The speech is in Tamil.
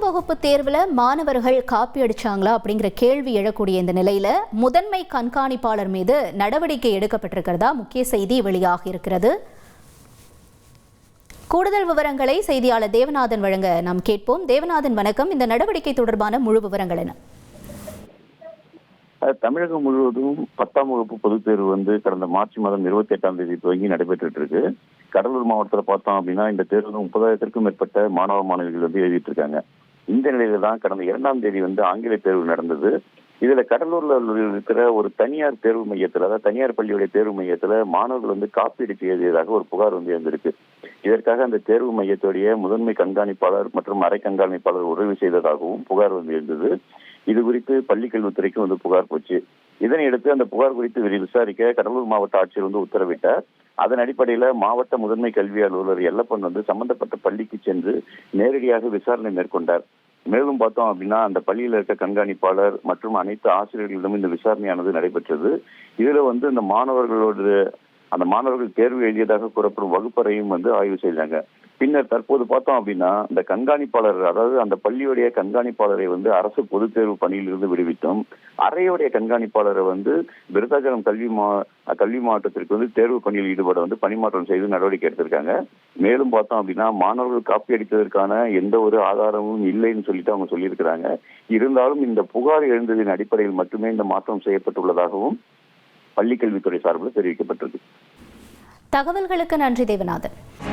பத்தாம் வகுப்பு தேர்வுல மாணவர்கள் காப்பி அடிச்சாங்களா அப்படிங்கிற கேள்வி எழக்கூடிய இந்த நிலையில முதன்மை கண்காணிப்பாளர் மீது நடவடிக்கை எடுக்கப்பட்டிருக்கிறதா முக்கிய செய்தி வெளியாக இருக்கிறது. கூடுதல் விவரங்களை செய்தியாளர் தேவநாதன் வழங்க நாம் கேட்போம். தேவநாதன் வணக்கம். இந்த நடவடிக்கை தொடர்பான முழு விவரங்கள் என்ன? தமிழகம் முழுவதும் பத்தாம் வகுப்பு பொதுத் தேர்வு வந்து கடந்த மார்ச் மாதம் இருபத்தி எட்டாம் தேதி துவங்கி நடைபெற்றுட்டு இருக்கு கடலூர் மாவட்டத்தில் பார்த்தோம் அப்படின்னா இந்த தேர்வு முப்பதாயிரத்திற்கும் மேற்பட்ட மாணவ மாணவிகள் வந்து எழுதிட்டு இருக்காங்க இந்த நிலையில தான் கடந்த இரண்டாம் தேதி வந்து ஆங்கில தேர்வு நடந்தது. இதுல கடலூர்ல இருக்கிற ஒரு தனியார் தேர்வு மையத்துல அதாவது தனியார் பள்ளியுடைய தேர்வு மையத்துல மாணவர்கள் வந்து காப்பீடு செய்ததாக ஒரு புகார் வந்து இருந்திருக்கு இதற்காக அந்த தேர்வு மையத்துடைய முதன்மை கண்காணிப்பாளர் மற்றும் அரை கண்காணிப்பாளர் உதவி செய்ததாகவும் புகார் வந்து இருந்தது இது குறித்து பள்ளிக்கல்வித்துறைக்கும் வந்து புகார் போச்சு. இதனையடுத்து அந்த புகார் குறித்து விசாரிக்க கடலூர் மாவட்ட ஆட்சியர் வந்து உத்தரவிட்டார். அதன் அடிப்படையில மாவட்ட முதன்மை கல்வி அலுவலர் எல்லப்பன் வந்து சம்பந்தப்பட்ட பள்ளிக்கு சென்று நேரடியாக விசாரணை மேற்கொண்டார். மேலும் பார்த்தோம் அப்படின்னா அந்த பள்ளியில் இருக்க கண்காணிப்பாளர் மற்றும் அனைத்து ஆசிரியர்களிடமும் இந்த விசாரணையானது நடைபெற்றது. இதுல வந்து இந்த மாணவர்களோட அந்த மாணவர்கள் தேர்வு எழுதியதாக கூறப்படும் வகுப்பறையும் வந்து ஆய்வு செய்தாங்க. பின்னர் தற்போது பார்த்தோம் அப்படின்னா இந்த கண்காணிப்பாளர் அதாவது அந்த பள்ளியுடைய கண்காணிப்பாளரை வந்து அரசு பொதுத் தேர்வு பணியிலிருந்து விடுவித்தோம் அறையுடைய கண்காணிப்பாளரை வந்து விருதாச்சலம் கல்வி மா கல்வி மாவட்டத்திற்கு வந்து தேர்வு பணியில் ஈடுபட வந்து பணிமாற்றம் செய்து நடவடிக்கை எடுத்திருக்காங்க. மேலும் பார்த்தோம் அப்படின்னா மாணவர்கள் காப்பி அடித்ததற்கான எந்த ஒரு ஆதாரமும் இல்லைன்னு சொல்லிட்டு அவங்க சொல்லியிருக்கிறாங்க. இருந்தாலும் இந்த புகார் எழுந்ததின் அடிப்படையில் மட்டுமே இந்த மாற்றம் செய்யப்பட்டுள்ளதாகவும் பள்ளிக்கல்வித்துறை சார்பில் தெரிவிக்கப்பட்டிருக்கு. தகவல்களுக்கு நன்றி தேவநாதன்.